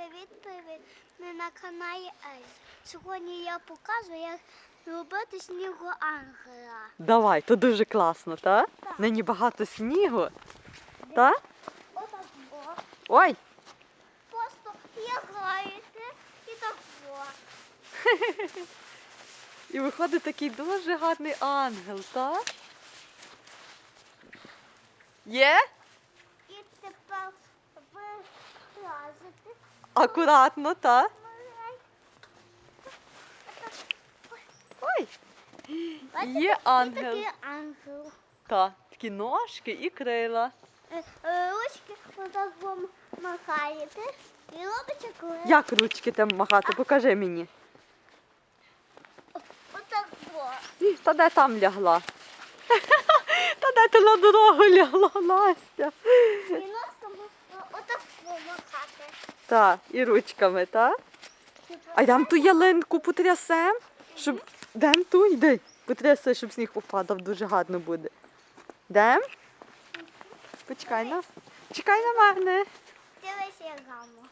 привіт, привіт. Ми на каналі Ельс. Сьогодні я покажу, як робити снігоангела. Давай, то дуже класно, так? Так. Нині багато снігу. Так? Отак о. Ой, Просто лягаєте і так о. і виходить такий дуже гарний ангел, так? Є? Акуратно, так? Ой, Бачите? Є ангел. такий ангел. так. Такі ножки і крила. Е, е, Ручки отак вам махаєте і робите коли. Як ручки там махати? Покажи мені. Отак о. І, Та де там лягла? Та де ти на дорогу лягла, Настя? І ножками о, отак о махати. Так, і ручками, так? А йдемо ту ялинку потрясем, щоб. Дем ту, йди. Потряси, щоб сніг попадав, дуже гарно буде. Дем? Почекай на. Чекай на мене. Дивись, як гарно.